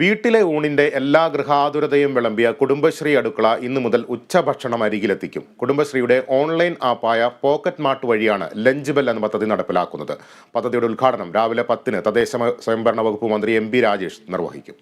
വീട്ടിലെ ഊണിന്റെ എല്ലാ ഗൃഹാതുരതയും വിളമ്പിയ കുടുംബശ്രീ അടുക്കള ഇന്നു മുതൽ ഉച്ചഭക്ഷണം അരികിലെത്തിക്കും. കുടുംബശ്രീയുടെ ഓൺലൈൻ ആപ്പായ പോക്കറ്റ് മാർട്ട് വഴിയാണ് ലഞ്ച് ബെൽ എന്ന പദ്ധതി നടപ്പിലാക്കുന്നത്. പദ്ധതിയുടെ ഉദ്ഘാടനം രാവിലെ പത്തിന് തദ്ദേശ സ്വയംഭരണ വകുപ്പ് മന്ത്രി എം രാജേഷ് നിർവഹിക്കും.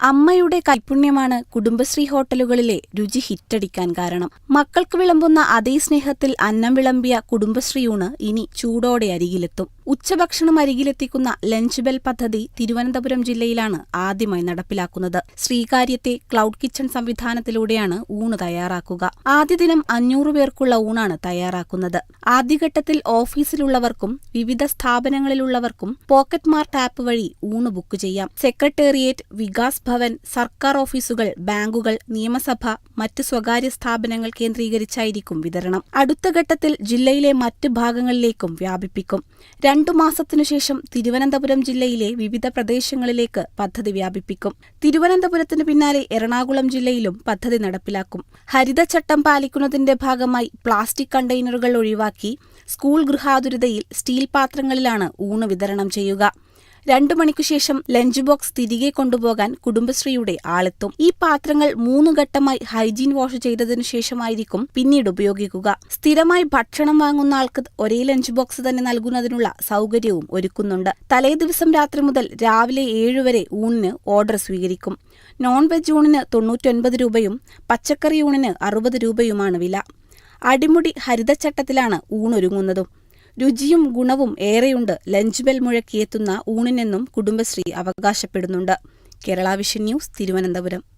അമ്മയുടെ കൈപുണ്യമാണ് കുടുംബശ്രീ ഹോട്ടലുകളിലെ രുചി ഹിറ്റടിക്കാൻ കാരണം. മക്കൾക്ക് വിളമ്പുന്ന അതേ സ്നേഹത്തിൽ അന്നം വിളമ്പിയ കുടുംബശ്രീയൂണ് ഇനി ചൂടോടെ അരികിലെത്തും. ഉച്ചഭക്ഷണം അരികിലെത്തിക്കുന്ന ലഞ്ച് ബെൽ പദ്ധതി തിരുവനന്തപുരം ജില്ലയിലാണ് ആദ്യമായി നടപ്പിലാക്കുന്നത്. ശ്രീകാര്യത്തെ ക്ലൗഡ് കിച്ചൺ സംവിധാനത്തിലൂടെയാണ് ഊണ് തയ്യാറാക്കുക. ആദ്യ ദിനം അഞ്ഞൂറ് പേർക്കുള്ള ഊണാണ് തയ്യാറാക്കുന്നത്. ആദ്യഘട്ടത്തിൽ ഓഫീസിലുള്ളവർക്കും വിവിധ സ്ഥാപനങ്ങളിലുള്ളവർക്കും പോക്കറ്റ് മാർട്ട് ആപ്പ് വഴി ഊണ് ബുക്ക് ചെയ്യാം. സെക്രട്ടേറിയറ്റ് വികാസ് ഭവൻ സർക്കാർ ഓഫീസുകൾ ബാങ്കുകൾ നിയമസഭ മറ്റ് സ്വകാര്യ സ്ഥാപനങ്ങൾ കേന്ദ്രീകരിച്ചായിരിക്കും വിതരണം. അടുത്ത ഘട്ടത്തിൽ ജില്ലയിലെ മറ്റ് ഭാഗങ്ങളിലേക്കും വ്യാപിപ്പിക്കും. രണ്ടു മാസത്തിനു ശേഷം തിരുവനന്തപുരം ജില്ലയിലെ വിവിധ പ്രദേശങ്ങളിലേക്ക് പദ്ധതി വ്യാപിപ്പിക്കും. തിരുവനന്തപുരത്തിന് പിന്നാലെ എറണാകുളം ജില്ലയിലും പദ്ധതി നടപ്പിലാക്കും. ഹരിതചട്ടം പാലിക്കുന്നതിന്റെ ഭാഗമായി പ്ലാസ്റ്റിക് കണ്ടെയ്നറുകൾ ഒഴിവാക്കി സ്കൂൾ ഗൃഹാതുരതയിൽ സ്റ്റീൽ പാത്രങ്ങളിലാണ് ഊണ് വിതരണം ചെയ്യുക. രണ്ടു മണിക്കു ശേഷം ലഞ്ച് ബോക്സ് തിരികെ കൊണ്ടുപോകാൻ കുടുംബശ്രീയുടെ ആളെത്തും. ഈ പാത്രങ്ങൾ മൂന്ന് ഘട്ടമായി ഹൈജീൻ വാഷ് ചെയ്തതിനു ശേഷമായിരിക്കും പിന്നീട് ഉപയോഗിക്കുക. സ്ഥിരമായി ഭക്ഷണം വാങ്ങുന്ന ആൾക്ക് ഒരേ ലഞ്ച് ബോക്സ് തന്നെ നൽകുന്നതിനുള്ള സൗകര്യവും ഒരുക്കുന്നുണ്ട്. തലേ ദിവസം രാത്രി മുതൽ രാവിലെ ഏഴ് വരെ ഊണിന് ഓർഡർ സ്വീകരിക്കും. നോൺ വെജ് ഊണിന് തൊണ്ണൂറ്റൊൻപത് രൂപയും പച്ചക്കറി ഊണിന് അറുപത് രൂപയുമാണ് വില. അടിമുടി ഹരിതച്ചട്ടത്തിലാണ് ഊണൊരുങ്ങുന്നതും. രുചിയും ഗുണവും ഏറെയുണ്ട്. ലഞ്ച് ബെൽ മുഴക്കിയെത്തുന്ന ഊണിനെന്നും Kudumbashree അവകാശപ്പെടുന്നുണ്ട്. Kerala vision news Thiruvananthapuram.